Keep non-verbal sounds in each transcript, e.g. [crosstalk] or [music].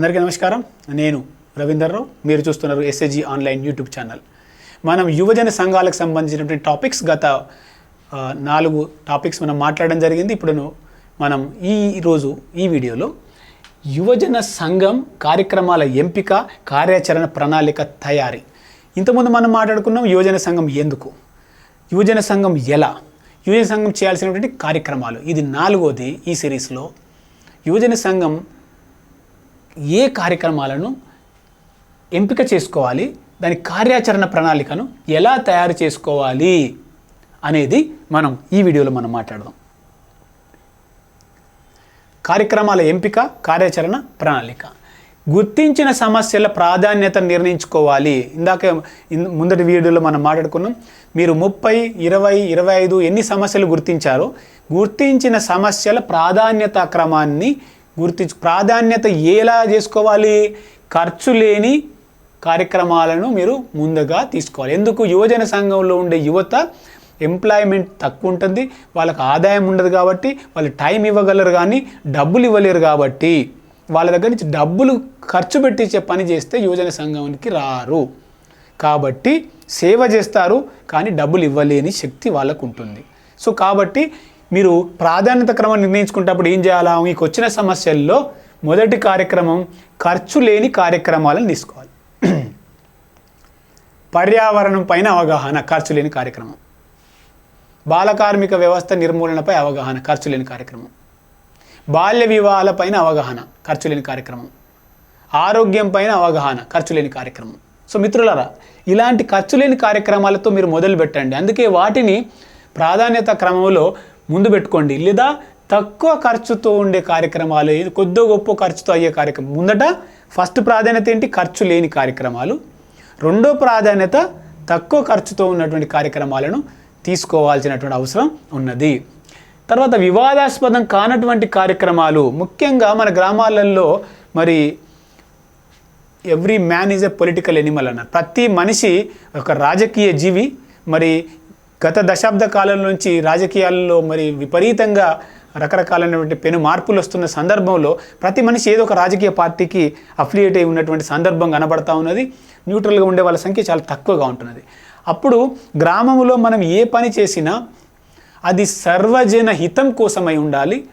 అందరికీ నమస్కారం. నేను రవీందర్రావు మీరు చూస్తున్నారు ఎస్ఏజీ ఆన్లైన్ యూట్యూబ్ ఛానల్. మనం యువజన సంఘాలకు సంబంధించినటువంటి టాపిక్స్ గత నాలుగు టాపిక్స్ మనం మాట్లాడడం జరిగింది. ఇప్పుడు మనం ఈ రోజు ఈ వీడియోలో యువజన సంఘం కార్యక్రమాల ఎంపిక కార్యాచరణ ప్రణాళిక తయారీ. ఇంతకుముందు మనం మాట్లాడుకున్నాం యువజన సంఘం ఎందుకు? యువజన సంఘం ఎలా? యువజన సంఘం చేయాల్సినటువంటి కార్యక్రమాలు. ఇది నాలుగోది ఈ సిరీస్లో. యువజన సంఘం ఏ కార్యక్రమాలను ఎంపిక చేసుకోవాలి దాని కార్యాచరణ ప్రణాళికను ఎలా తయారు చేసుకోవాలి అనేది మనం ఈ వీడియోలో మనం మాట్లాడదాం. కార్యక్రమాల ఎంపిక కార్యాచరణ ప్రణాళిక. గుర్తించిన సమస్యల ప్రాధాన్యత నిర్ణయించుకోవాలి. ఇందాక ముందటి వీడియోలో మనం మాట్లాడుకున్నాం మీరు ముప్పై ఇరవై ఇరవై ఐదు ఎన్ని సమస్యలు గుర్తించారో గుర్తించిన సమస్యల ప్రాధాన్యత క్రమాన్ని గుర్తించు ప్రాధాన్యత ఎలా చేసుకోవాలి? ఖర్చు లేని కార్యక్రమాలను మీరు ముందుగా తీసుకోవాలి. ఎందుకు? యువజన సంఘంలో ఉండే యువత ఎంప్లాయ్మెంట్ తక్కువ ఉంటుంది. వాళ్ళకి ఆదాయం ఉండదు కాబట్టి వాళ్ళు టైం ఇవ్వగలరు కానీ డబ్బులు ఇవ్వలేరు కాబట్టి వాళ్ళ దగ్గర నుంచి డబ్బులు ఖర్చు పెట్టించే పని చేస్తే యువజన సంఘానికి రారు. కాబట్టి సేవ చేస్తారు కానీ డబ్బులు ఇవ్వలేని శక్తి వాళ్ళకు ఉంటుంది. సో కాబట్టి మీరు ప్రాధాన్యత క్రమం నిర్ణయించుకునేటప్పుడు ఏం చేయాలా? మీకు వచ్చిన సమస్యల్లో మొదటి కార్యక్రమం ఖర్చు లేని కార్యక్రమాలను తీసుకోవాలి. [clears throat] పర్యావరణం పైన అవగాహన ఖర్చు లేని కార్యక్రమం. బాల కార్మిక వ్యవస్థ నిర్మూలనపై అవగాహన ఖర్చు లేని కార్యక్రమం. బాల్య వివాహాలపైన అవగాహన ఖర్చు లేని కార్యక్రమం. ఆరోగ్యం పైన అవగాహన ఖర్చు లేని కార్యక్రమం. సో మిత్రులరా ఇలాంటి ఖర్చు లేని కార్యక్రమాలతో మీరు మొదలు పెట్టండి అందుకే వాటిని ప్రాధాన్యత క్రమంలో ముందు పెట్టుకోండి. లేదా తక్కువ ఖర్చుతో ఉండే కార్యక్రమాలు ఇది కొద్దో గొప్ప ఖర్చుతో అయ్యే కార్యక్రమం. ముందట ఫస్ట్ ప్రాధాన్యత ఏంటి? ఖర్చు లేని కార్యక్రమాలు. రెండో ప్రాధాన్యత తక్కువ ఖర్చుతో ఉన్నటువంటి కార్యక్రమాలను తీసుకోవాల్సినటువంటి అవసరం ఉన్నది. తర్వాత వివాదాస్పదం కానటువంటి కార్యక్రమాలు. ముఖ్యంగా మన గ్రామాలలో మరి every man is a political animal అన్నారు ప్రతి మనిషి ఒక రాజకీయ జీవి మరి గత దశాబ్ద కాలం నుంచి రాజకీయాల్లో మరి విపరీతంగా రకరకాలైనటువంటి పెను మార్పులు వస్తున్న సందర్భంలో ప్రతి మనిషి ఏదో ఒక రాజకీయ పార్టీకి అఫిలియేట్ అయి ఉన్నటువంటి సందర్భం కనబడతా ఉన్నది. న్యూట్రల్గా ఉండే వాళ్ళ సంఖ్య చాలా తక్కువగా ఉంటున్నది. అప్పుడు గ్రామంలో మనం ఏ పని చేసినా అది సర్వజన హితం కోసమై ఉండాలి.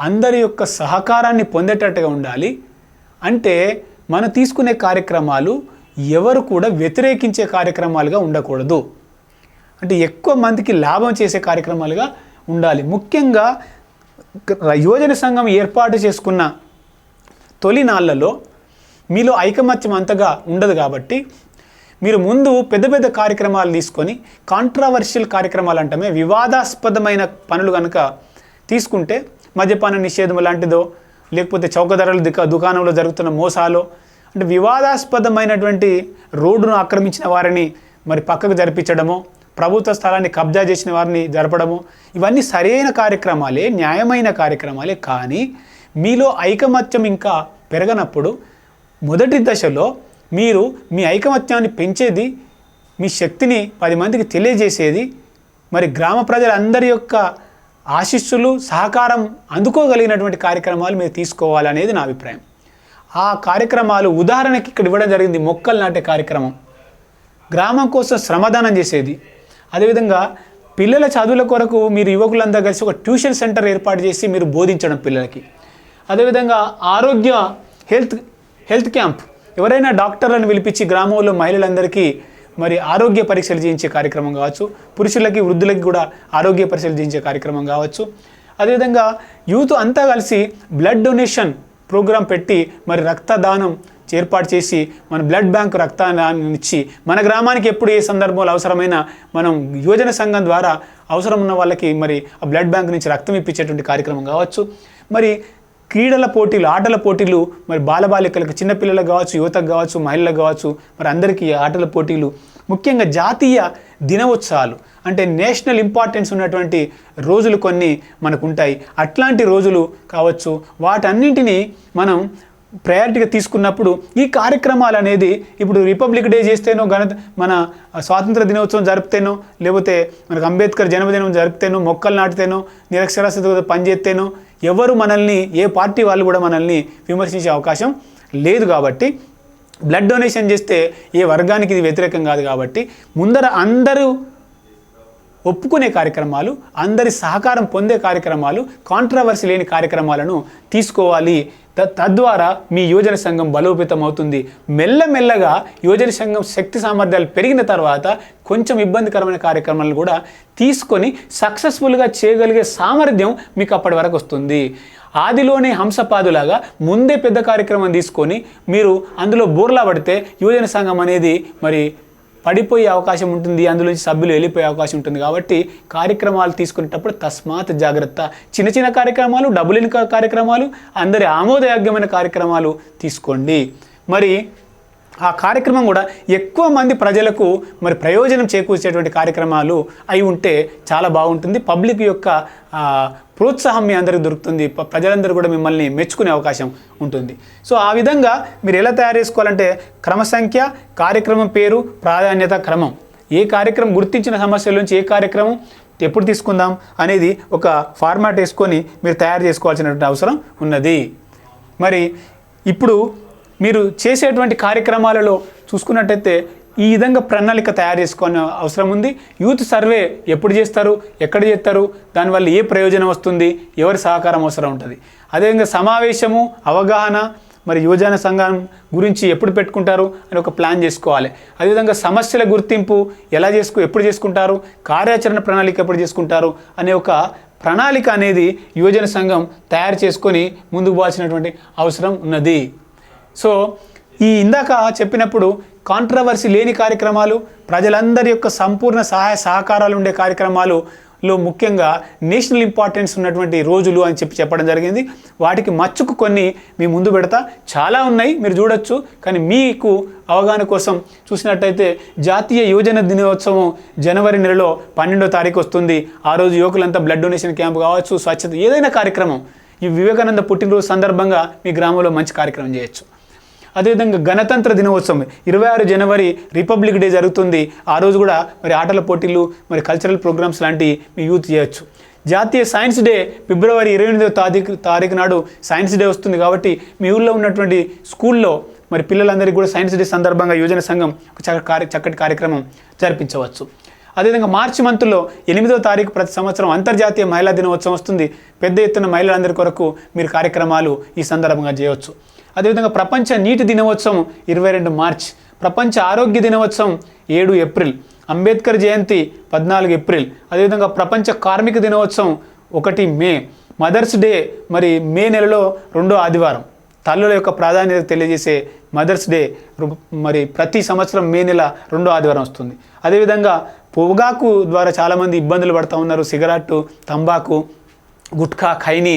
అందరి యొక్క సహకారాన్ని పొందేటట్టుగా ఉండాలి. అంటే మనం తీసుకునే కార్యక్రమాలు ఎవరు కూడా వ్యతిరేకించే కార్యక్రమాలుగా ఉండకూడదు. అంటే ఎక్కువ మందికి లాభం చేసే కార్యక్రమాలుగా ఉండాలి. ముఖ్యంగా యువజన సంఘం ఏర్పాటు చేసుకున్న తొలి నాళ్ళలో మీలో ఐకమత్యం అంతగా ఉండదు కాబట్టి మీరు ముందు పెద్ద పెద్ద కార్యక్రమాలు తీసుకొని కాంట్రావర్షియల్ కార్యక్రమాలు అంటమే వివాదాస్పదమైన పనులు కనుక తీసుకుంటే మద్యపాన నిషేధం లాంటిదో లేకపోతే చౌక ధరల దుకా దుకాణంలో జరుగుతున్న మోసాలు అంటే వివాదాస్పదమైనటువంటి రోడ్డును ఆక్రమించిన వారిని మరి పక్కకు జరిపించడమో ప్రభుత్వ స్థలాన్ని కబ్జా చేసిన వారిని జరపడము. ఇవన్నీ సరైన కార్యక్రమాలే న్యాయమైన కార్యక్రమాలే కానీ మీలో ఐకమత్యం ఇంకా పెరగనప్పుడు మొదటి దశలో మీరు మీ ఐకమత్యాన్ని పెంచేది మీ శక్తిని పది మందికి తెలియజేసేది మరి గ్రామ ప్రజలందరి యొక్క ఆశీస్సులు సహకారం అందుకోగలిగినటువంటి కార్యక్రమాలు మీరు తీసుకోవాలనేది నా అభిప్రాయం. ఆ కార్యక్రమాలు ఉదాహరణకి ఇక్కడ ఇవ్వడం జరిగింది మొక్కలు నాటే కార్యక్రమం. గ్రామం కోసం శ్రమదానం చేసేది. అదేవిధంగా పిల్లల చదువుల కొరకు మీరు యువకులందరూ కలిసి ఒక ట్యూషన్ సెంటర్ ఏర్పాటు చేసి మీరు బోధించడం పిల్లలకి. అదేవిధంగా ఆరోగ్య హెల్త్ హెల్త్ క్యాంప్ ఎవరైనా డాక్టర్లను పిలిపించి గ్రామంలో మహిళలందరికీ మరి ఆరోగ్య పరీక్షలు చేయించే కార్యక్రమం కావచ్చు. పురుషులకి వృద్ధులకి కూడా ఆరోగ్య పరీక్షలు చేయించే కార్యక్రమం కావచ్చు. అదేవిధంగా యూత్ అంతా కలిసి బ్లడ్ డొనేషన్ ప్రోగ్రాం పెట్టి మరి రక్తదానం ఏర్పాటు చేసి మన బ్లడ్ బ్యాంక్ రక్తాన్ని ఇచ్చి మన గ్రామానికి ఎప్పుడు ఏ సందర్భంలో అవసరమైన మనం యువజన సంఘం ద్వారా అవసరం ఉన్న వాళ్ళకి మరి ఆ బ్లడ్ బ్యాంక్ నుంచి రక్తం ఇప్పించేటువంటి కార్యక్రమం కావచ్చు. మరి క్రీడల పోటీలు ఆటల పోటీలు మరి బాలబాలికలకు చిన్నపిల్లలకు కావచ్చు యువతకు కావచ్చు మహిళలకు కావచ్చు మరి అందరికీ ఆటల పోటీలు ముఖ్యంగా జాతీయ దినోత్సవాలు అంటే నేషనల్ ఇంపార్టెన్స్ ఉన్నటువంటి రోజులు కొన్ని మనకు ఉంటాయి అట్లాంటి రోజులు కావచ్చు వాటన్నింటినీ మనం ప్రయారిటీగా తీసుకున్నప్పుడు ఈ కార్యక్రమాలు అనేది ఇప్పుడు రిపబ్లిక్ డే చేస్తేనో గణ మన స్వాతంత్ర దినోత్సవం జరిపితేనో లేకపోతే మనకు అంబేద్కర్ జన్మదినం జరిపితేనో మొక్కలు నాటితేనో నిరక్షరాస్యత పనిచేస్తేనో ఎవరు మనల్ని ఏ పార్టీ వాళ్ళు కూడా మనల్ని విమర్శించే అవకాశం లేదు కాబట్టి బ్లడ్ డొనేషన్ చేస్తే ఏ వర్గానికి ఇది వ్యతిరేకం కాదు కాబట్టి ముందర అందరూ ఒప్పుకునే కార్యక్రమాలు అందరి సహకారం పొందే కార్యక్రమాలు కాంట్రవర్సీ లేని కార్యక్రమాలను తీసుకోవాలి. త- తద్వారా మీ యోజన సంఘం బలోపేతం అవుతుంది. మెల్లమెల్లగా యోజన సంఘం శక్తి సామర్థ్యాలు పెరిగిన తర్వాత కొంచెం ఇబ్బందికరమైన కార్యక్రమాలను కూడా తీసుకొని సక్సెస్ఫుల్గా చేయగలిగే సామర్థ్యం మీకు అప్పటి వరకు వస్తుంది. ఆదిలోనే హంసపాదులాగా ముందే పెద్ద కార్యక్రమం తీసుకొని మీరు అందులో బోర్లా పడితే యువజన సంఘం అనేది మరి పడిపోయే అవకాశం ఉంటుంది. అందులోంచి సభ్యులు వెళ్ళిపోయే అవకాశం ఉంటుంది. కాబట్టి కార్యక్రమాలు తీసుకునేటప్పుడు తస్మాత్ జాగ్రత్త. చిన్న చిన్న కార్యక్రమాలు డబ్బులేని కార్యక్రమాలు అందరి ఆమోదయోగ్యమైన కార్యక్రమాలు తీసుకోండి. మరి ఆ కార్యక్రమం కూడా ఎక్కువ మంది ప్రజలకు మరి ప్రయోజనం చేకూర్చేటువంటి కార్యక్రమాలు అయి ఉంటే చాలా బాగుంటుంది. పబ్లిక్ యొక్క ప్రోత్సాహం మీ అందరికి దొరుకుతుంది. ప- ప్రజలందరూ కూడా మిమ్మల్ని మెచ్చుకునే అవకాశం ఉంటుంది. సో ఆ విధంగా మీరు ఎలా తయారు చేసుకోవాలంటే క్రమ సంఖ్య కార్యక్రమం పేరు ప్రాధాన్యత క్రమం. ఏ కార్యక్రమం గుర్తించిన సమస్యల నుంచి ఏ కార్యక్రమం ఎప్పుడు తీసుకుందాం అనేది ఒక ఫార్మాట్ వేసుకొని మీరు తయారు చేసుకోవాల్సినటువంటి అవసరం ఉన్నది. మరి ఇప్పుడు మీరు చేసేటువంటి కార్యక్రమాలలో చూసుకున్నట్టయితే ఈ విధంగా ప్రణాళిక తయారు చేసుకునే అవసరం ఉంది. యూత్ సర్వే ఎప్పుడు చేస్తారు ఎక్కడ చేస్తారు దానివల్ల ఏ ప్రయోజనం వస్తుంది ఎవరి సహకారం అవసరం ఉంటుంది. అదేవిధంగా సమావేశము అవగాహన మరి యువజన సంఘం గురించి ఎప్పుడు పెట్టుకుంటారు అని ఒక ప్లాన్ చేసుకోవాలి. అదేవిధంగా సమస్యల గుర్తింపు ఎలా చేసుకు ఎప్పుడు చేసుకుంటారు కార్యాచరణ ప్రణాళిక ఎప్పుడు చేసుకుంటారు అనే ఒక ప్రణాళిక అనేది యువజన సంఘం తయారు చేసుకొని ముందుకు పోవాల్సినటువంటి అవసరం ఉన్నది. సో ఈ ఇందాక చెప్పినప్పుడు కాంట్రవర్సీ లేని కార్యక్రమాలు ప్రజలందరి యొక్క సంపూర్ణ సహాయ సహకారాలు ఉండే కార్యక్రమాలు లో ముఖ్యంగా నేషనల్ ఇంపార్టెన్స్ ఉన్నటువంటి రోజులు అని చెప్పి చెప్పడం జరిగింది. వాటికి మచ్చుకు కొన్ని మీ ముందు పెడతా. చాలా ఉన్నాయి మీరు చూడొచ్చు. కానీ మీకు అవగాహన కోసం చూసినట్టయితే జాతీయ యువజన దినోత్సవం జనవరి నెలలో పన్నెండో తారీఖు వస్తుంది. ఆ రోజు యువకులంతా బ్లడ్ డొనేషన్ క్యాంప్ కావచ్చు స్వచ్ఛత ఏదైనా కార్యక్రమం. ఈ వివేకానంద పుట్టినరోజు సందర్భంగా మీ గ్రామంలో మంచి కార్యక్రమం చేయొచ్చు. అదేవిధంగా గణతంత్ర దినోత్సవం ఇరవై ఆరు జనవరి రిపబ్లిక్ డే జరుగుతుంది. ఆ రోజు కూడా మరి ఆటల పోటీలు మరి కల్చరల్ ప్రోగ్రామ్స్ లాంటివి మీ యూత్ చేయొచ్చు. జాతీయ సైన్స్ డే ఫిబ్రవరి ఇరవై ఎనిమిదవ తారీఖు తారీఖు నాడు సైన్స్ డే వస్తుంది కాబట్టి మీ ఊళ్ళో ఉన్నటువంటి స్కూల్లో మరి పిల్లలందరికీ కూడా సైన్స్ డే సందర్భంగా యోజన సంఘం ఒక చక్క కార్య చక్కటి కార్యక్రమం జరిపించవచ్చు. అదేవిధంగా మార్చి మంత్లో ఎనిమిదో తారీఖు ప్రతి సంవత్సరం అంతర్జాతీయ మహిళా దినోత్సవం వస్తుంది. పెద్ద ఎత్తున మహిళలందరి కొరకు మీరు కార్యక్రమాలు ఈ సందర్భంగా చేయవచ్చు అదేవిధంగా ప్రపంచ నీటి దినోత్సవం ఇరవై రెండు మార్చ్ ప్రపంచ ఆరోగ్య దినోత్సవం ఏడు ఏప్రిల్ అంబేద్కర్ జయంతి పద్నాలుగు ఏప్రిల్ అదేవిధంగా ప్రపంచ కార్మిక దినోత్సవం ఒకటి మే మదర్స్ డే మరి మే నెలలో రెండో ఆదివారం. తల్లుల యొక్క ప్రాధాన్యత తెలియజేసే మదర్స్ డే మరి ప్రతి సంవత్సరం మే నెల రెండో ఆదివారం వస్తుంది. అదేవిధంగా పొగాకు ద్వారా చాలామంది ఇబ్బందులు పడుతూ ఉన్నారు. సిగరెట్టు తంబాకు గుట్కా ఖైనీ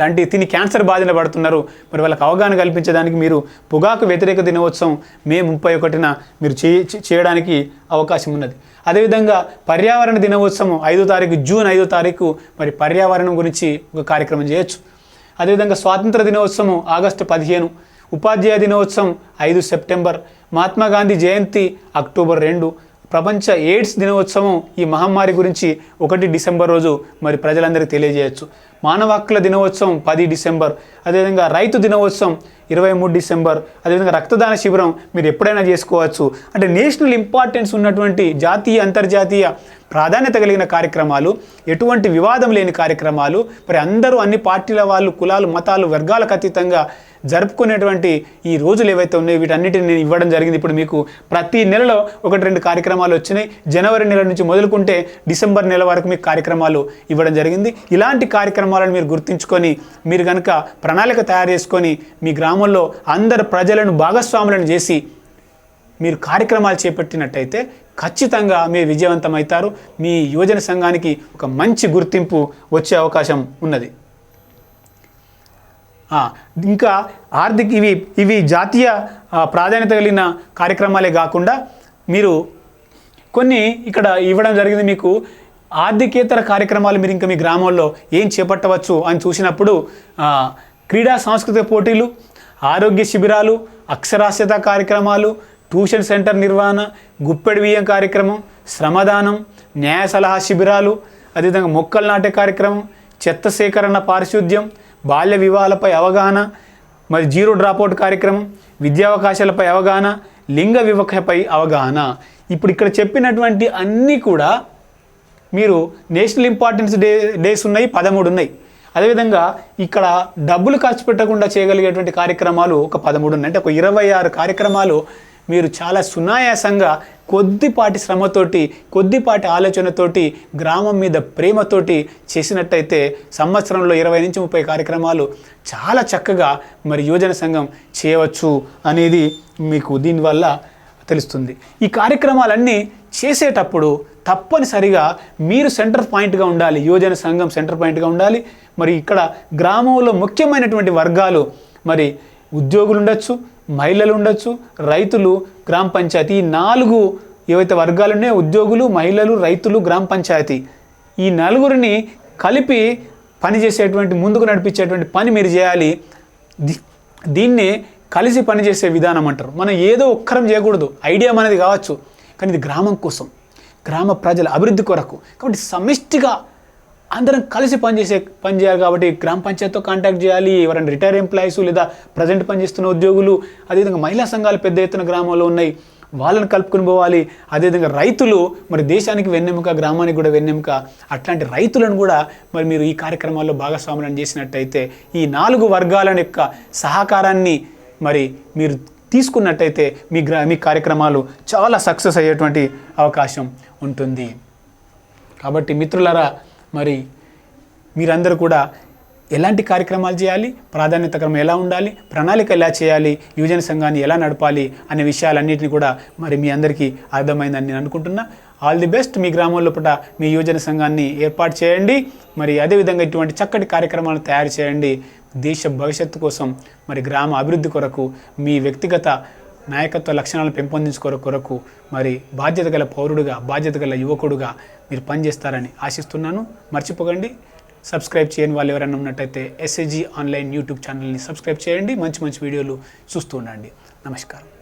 లాంటి తిని క్యాన్సర్ బాధిన పడుతున్నారు. మరి వాళ్ళకి అవగాహన కల్పించడానికి మీరు పొగాకు వ్యతిరేక దినోత్సవం మే ముప్పై ఒకటిన మీరు చే- చేయడానికి అవకాశం ఉన్నది. అదేవిధంగా పర్యావరణ దినోత్సవం ఐదో తారీఖు జూన్ ఐదో తారీఖు మరి పర్యావరణం గురించి ఒక కార్యక్రమం చేయొచ్చు. అదేవిధంగా స్వాతంత్ర దినోత్సవం ఆగస్టు పదిహేను ఉపాధ్యాయ దినోత్సవం ఐదు సెప్టెంబర్ మహాత్మా గాంధీ జయంతి అక్టోబర్ రెండు ప్రపంచ ఎయిడ్స్ దినోత్సవం ఈ మహమ్మారి గురించి ఒకటి డిసెంబర్ రోజు మరి ప్రజలందరికీ తెలియజేయచ్చు. మానవ హక్కుల దినోత్సవం పది డిసెంబర్ అదేవిధంగా రైతు దినోత్సవం ఇరవై మూడు డిసెంబర్ అదేవిధంగా రక్తదాన శిబిరం మీరు ఎప్పుడైనా చేసుకోవచ్చు. అంటే నేషనల్ ఇంపార్టెన్స్ ఉన్నటువంటి జాతీయ అంతర్జాతీయ ప్రాధాన్యత కలిగిన కార్యక్రమాలు ఎటువంటి వివాదం లేని కార్యక్రమాలు మరి అందరూ అన్ని పార్టీల వాళ్ళు కులాలు మతాలు వర్గాలకు అతీతంగా జరుపుకునేటువంటి ఈ రోజులు ఏవైతే ఉన్నాయో వీటన్నిటిని నేను ఇవ్వడం జరిగింది. ఇప్పుడు మీకు ప్రతి నెలలో ఒకటి రెండు కార్యక్రమాలు వచ్చినాయి. జనవరి నెల నుంచి మొదలుకుంటే డిసెంబర్ నెల వరకు మీకు కార్యక్రమాలు ఇవ్వడం జరిగింది. ఇలాంటి కార్యక్రమాలను మీరు గుర్తుంచుకొని మీరు కనుక ప్రణాళిక తయారు చేసుకొని మీ గ్రామంలో అందరు ప్రజలను భాగస్వాములను చేసి మీరు కార్యక్రమాలు చేపట్టినట్టయితే ఖచ్చితంగా మీరు విజయవంతమవుతారు. మీ యువజన సంఘానికి ఒక మంచి గుర్తింపు వచ్చే అవకాశం ఉన్నది. ఇంకా ఆర్థిక ఇవి ఇవి జాతీయ ప్రాధాన్యత కలిగిన కార్యక్రమాలే కాకుండా మీరు కొన్ని ఇక్కడ ఇవ్వడం జరిగింది మీకు. ఆర్థికేతర కార్యక్రమాలు మీరు ఇంకా మీ గ్రామంలో ఏం చేపట్టవచ్చు అని చూసినప్పుడు క్రీడా సాంస్కృతిక పోటీలు ఆరోగ్య శిబిరాలు అక్షరాస్యత కార్యక్రమాలు ట్యూషన్ సెంటర్ నిర్వహణ గుప్పెడి బియ్యం కార్యక్రమం శ్రమదానం న్యాయ సలహా శిబిరాలు అదేవిధంగా మొక్కలు నాటే కార్యక్రమం చెత్త సేకరణ పారిశుద్ధ్యం బాల్య వివాహాలపై అవగాహన మరి జీరో డ్రాప్అవుట్ కార్యక్రమం విద్యావకాశాలపై అవగాహన లింగ వివక్షపై అవగాహన. ఇప్పుడు ఇక్కడ చెప్పినటువంటి అన్నీ కూడా మీరు నేషనల్ ఇంపార్టెన్స్ డే డేస్ ఉన్నాయి పదమూడు ఉన్నాయి. అదేవిధంగా ఇక్కడ డబ్బులు ఖర్చు పెట్టకుండా చేయగలిగేటువంటి కార్యక్రమాలు ఒక పదమూడు ఉన్నాయి. అంటే ఒక ఇరవై ఆరు కార్యక్రమాలు మీరు చాలా సునాయాసంగా కొద్దిపాటి శ్రమతోటి కొద్దిపాటి ఆలోచనతోటి గ్రామం మీద ప్రేమతోటి చేసినట్టయితే సంవత్సరంలో ఇరవై నుంచి ముప్పై కార్యక్రమాలు చాలా చక్కగా మరి యువజన సంఘం చేయవచ్చు అనేది మీకు దీనివల్ల తెలుస్తుంది. ఈ కార్యక్రమాలన్నీ చేసేటప్పుడు తప్పనిసరిగా మీరు సెంటర్ పాయింట్గా ఉండాలి. యువజన సంఘం సెంటర్ పాయింట్గా ఉండాలి. మరి ఇక్కడ గ్రామంలో ముఖ్యమైనటువంటి వర్గాలు మరి ఉద్యోగులు ఉండొచ్చు మహిళలు ఉండొచ్చు రైతులు గ్రామ పంచాయతీ ఈ నాలుగు ఏవైతే వర్గాలు ఉన్నాయో ఉద్యోగులు మహిళలు రైతులు గ్రామ పంచాయతీ ఈ నలుగురిని కలిపి పనిచేసేటువంటి ముందుకు నడిపించేటువంటి పని మీరు చేయాలి. దీన్ని కలిసి పనిచేసే విధానం అంటారు. మనం ఏదో ఒక్కరం చేయకూడదు. ఐడియా మనది కావచ్చు. కానీ ఇది గ్రామం కోసం. గ్రామ ప్రజల అభివృద్ధి కొరకు. కాబట్టి సమిష్టిగా అందరం కలిసి పనిచేసే పనిచేయాలి కాబట్టి గ్రామ పంచాయతీతో కాంటాక్ట్ చేయాలి ఎవరైనా రిటైర్ ఎంప్లాయీస్ లేదా ప్రజెంట్ పనిచేస్తున్న ఉద్యోగులు అదేవిధంగా మహిళా సంఘాలు పెద్ద ఎత్తున గ్రామంలో ఉన్నాయి వాళ్ళని కలుపుకొని పోవాలి అదేవిధంగా రైతులు మరి దేశానికి వెన్నెముక గ్రామానికి కూడా వెన్నెముక అట్లాంటి రైతులను కూడా మరి మీరు ఈ కార్యక్రమాల్లో భాగస్వాములను చేసినట్టయితే ఈ నాలుగు వర్గాల యొక్క సహకారాన్ని మరి మీరు తీసుకున్నట్టయితే మీ గ్రా మీ కార్యక్రమాలు చాలా సక్సెస్ అయ్యేటువంటి అవకాశం ఉంటుంది. కాబట్టి మిత్రులరా మరి మీరందరూ కూడా ఎలాంటి కార్యక్రమాలు చేయాలి? ప్రాధాన్యత క్రమం ఎలా ఉండాలి? ప్రణాళిక ఎలా చేయాలి? యువజన సంఘాన్ని ఎలా నడపాలి? అనే విషయాలన్నింటినీ కూడా మరి మీ అందరికీ అర్థమైందని నేను అనుకుంటున్నా. ఆల్ ది బెస్ట్ మీ గ్రామంలో పూట మీ యువజన సంఘాన్ని ఏర్పాటు చేయండి. మరి అదేవిధంగా ఇటువంటి చక్కటి కార్యక్రమాలను తయారు చేయండి. దేశ భవిష్యత్తు కోసం మరి గ్రామ అభివృద్ధి కొరకు మీ వ్యక్తిగత నాయకత్వ లక్షణాలను పెంపొందించుకోర కొరకు మరి బాధ్యత గల పౌరుడుగా బాధ్యత గల యువకుడుగా మీరు పనిచేస్తారని ఆశిస్తున్నాను. మర్చిపోకండి. సబ్స్క్రైబ్ చేయని వాళ్ళు ఎవరైనా ఉన్నట్టయితే S A G online YouTube ఛానల్ని సబ్స్క్రైబ్ చేయండి. మంచి మంచి వీడియోలు చూస్తూ ఉండండి. నమస్కారం.